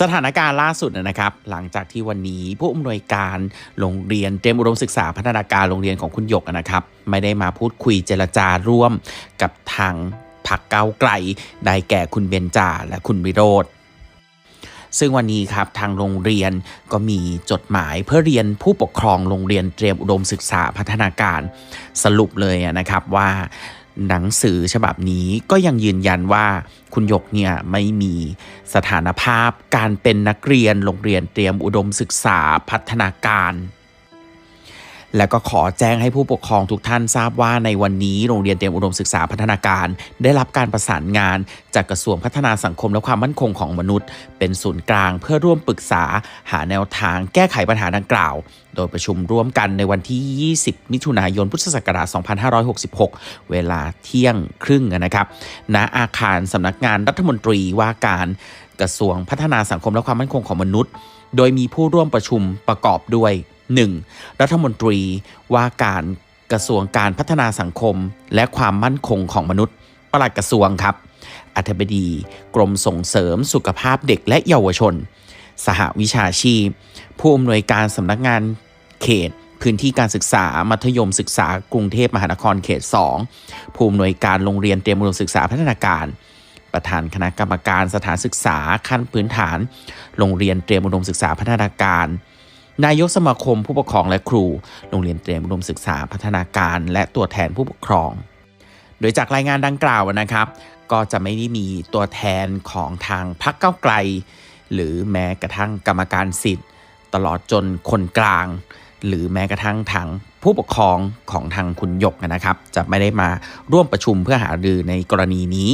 สถานการณ์ล่าสุดนะครับ หลังจากที่วันนี้ผู้อำนวยการโรงเรียนเตรียมอุดมศึกษาพัฒนาการโรงเรียนของคุณหยกนะครับ ไม่ได้มาพูดคุยเจรจาร่วมกับทางพักเก้าไกลได้แก่คุณเบนจาและคุณวิโรธซึ่งวันนี้ครับทางโรงเรียนก็มีจดหมายเพื่อเรียนผู้ปกครองโรงเรียนเตรียมอุดมศึกษาพัฒนาการสรุปเลยนะครับว่า หนังสือฉบับนี้ก็ยังยืนยันว่าคุณหยกเนี่ยไม่มีสถานภาพการเป็นนักเรียนโรงเรียนเตรียมอุดมศึกษาพัฒนาการ และก็ขอแจ้งให้ผู้ปกครองทุกท่านทราบว่าในวันนี้โรงเรียนเตรียมอุดมศึกษาพัฒนาการ ได้รับการประสานงาน จากกระทรวงพัฒนาสังคมและความมั่นคงของมนุษย์ เป็นศูนย์กลางเพื่อร่วมปรึกษาหาแนวทางแก้ไขปัญหาดังกล่าว โดยประชุมร่วมกันในวันที่ 20 มิถุนายน พุทธศักราช 2566 เวลาเที่ยงครึ่งนะครับ ณ อาคารสำนักงานรัฐมนตรีว่าการกระทรวงพัฒนาสังคมและความมั่นคงของมนุษย์ โดยมีผู้ร่วมประชุมประกอบด้วย 1. รัฐมนตรีว่าการกระทรวงการพัฒนาสังคม และความมั่นคงของมนุษย์ปลัดกระทรวงครับ อธิบดี กรมส่งเสริมสุขภาพเด็กและเยาวชน สหวิชาชีพ ผู้อำนวยการสำนักงานเขต พื้นที่การศึกษา มัธยมศึกษากรุงเทพมหานครเขต 2 ผู้อำนวยการโรงเรียนเตรียมอุดมศึกษาพัฒนาการ ประธานคณะกรรมการสถานศึกษาขั้นพื้นฐาน โรงเรียนเตรียมอุดมศึกษาพัฒนาการ นายกสมาคมผู้ปกครองและครู โรงเรียนเตรียมอุดมศึกษาพัฒนาการและตัวแทนผู้ปกครอง โดยจากรายงานดังกล่าวนะครับ ก็จะไม่ได้มีตัวแทนของทางพรรคเก้าไกล หรือแม้กระทั่งกรรมการสิทธิ์ ตลอดจนคนกลาง หรือแม้กระทั่งทางผู้ปกครองของทางคุณหยกนะครับ จะไม่ได้มาร่วมประชุมเพื่อหารือในกรณีนี้